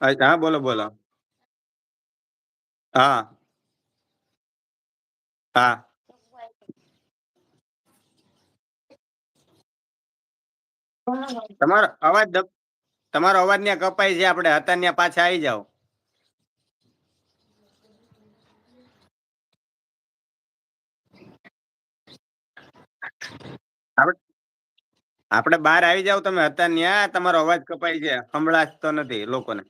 હા, બોલો બોલો. હા. હા. તમારો અવાજ તમારો અવાજ ત્યાં કપાય છે, આપણે હતા ત્યાં પાછા આવી જાઓ. આપણે આપણે બહાર આવી જાવ તમે હતા ત્યાં તમારો અવાજ કપાય છે સંભળાતો નથી, લોકોને.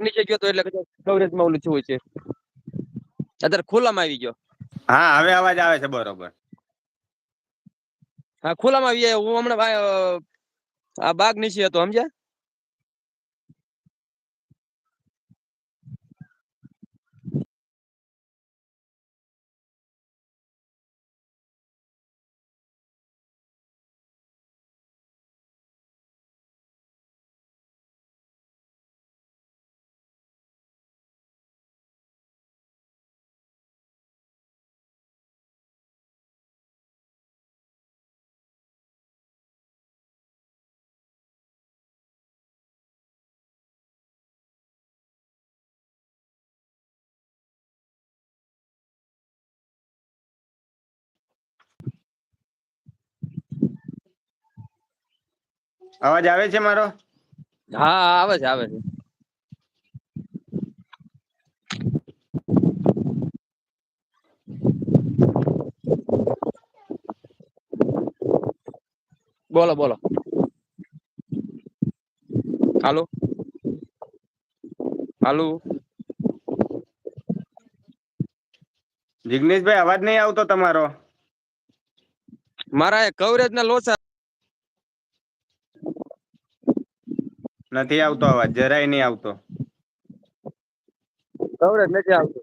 નીચે ગયો તો એટલે કદાચ કવરેજમાં ઓલું થયું છે. અત્યારે ખુલ્લામાં આવી ગયો. હા હવે અવાજ આવે છે બરોબર. હા ખુલ્લામાં આવી હું હમણાં બા- આ બાગ નીચે હતો સમજ્યા? અવાજ આવે છે મારો? હા આવે છે આવે છે. બોલો બોલો. હાલો? હાલો? જિગ્નેશભાઈ અવાજ નહીં આવતો તમારો. મારા કવરેજ ના લોસા નથી આવતો અવાજ જરાય નહીં આવતો. કવરેજ નથી આવતો.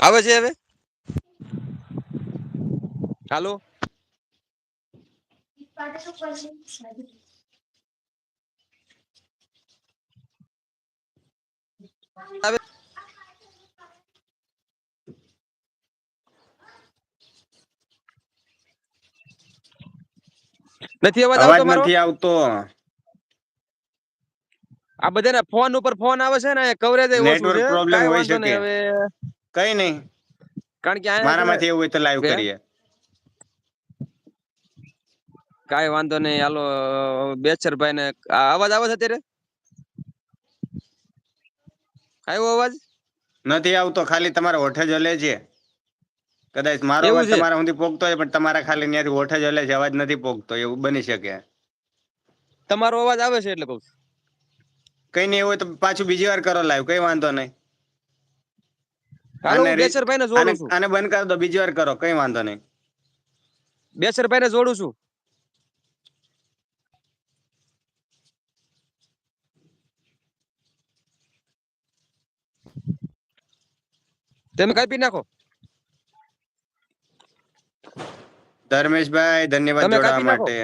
આવે છે હવે? હાલો? આવે નથી અવાજ આવતો મારો? નથી આવતો. આ બધાને ફોન ઉપર ફોન આવે છે ને કવરેજ ઓછું છે? નેટવર્ક પ્રોબ્લેમ હોય શકે. હવે. કઈ નહીં. કારણ કે મારામાંથી એવું હોય તો લાઈવ? કરીએ. કાઈ વાંધો નહીં હાલો બેચર ભાઈ ને આ અવાજ આવે છે અત્યારે? આવ્યો અવાજ? નથી આવતો ખાલી તમારે હોઠે જ હલે છે. કદાચ મારો અવાજ તમારા સુધી પોગતો હોય પણ તમારા ખાલી ત્યાંથી ઓઠે જ એટલે અવાજ નથી પોગતો એવું બની શકે. તમારો અવાજ આવે છે એટલે કહું છું. કઈ નહીં હોય તો પાછું બીજી વાર કરો લાઈવ કઈ વાંધો નહીં. આને બંધ કરી દો બીજી વાર કરો કઈ વાંધો નહીં. બેચરભાઈ ને જોડું છું. તમે કાપી નાખો. ધર્મેશભાઈ ધન્યવાદ જોડાવા માટે.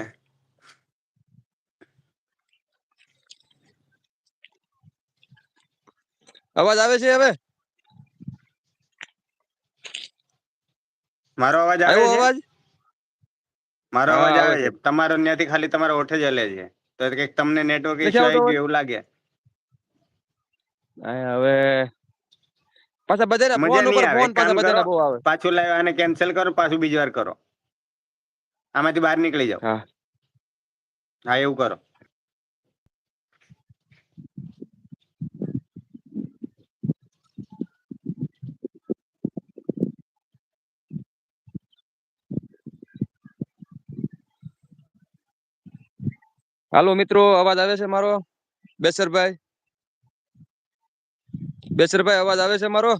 અવાજ આવે છે હવે? મારો અવાજ આવે છે? અવાજ? મારો અવાજ આવે છે. તમારો ત્યાંથી ખાલી તમારા ઓઠે જ હલે છે. તો કે તમને નેટવર્ક ઇશ્યુ આવી ગયું એવું લાગે. હવે પાછા બધાના ફોન ઉપર ફોન પાછા બધાના બહુ આવે. પાછું લાવ્યો અને કેન્સલ કરો પાછું બીજી વાર કરો. આમાંથી બહાર નીકળી જાઓ. હા. હા એવું કરો. હાલો મિત્રો અવાજ આવે છે મારો? બેસરભાઈ? બેસરભાઈ અવાજ આવે છે મારો?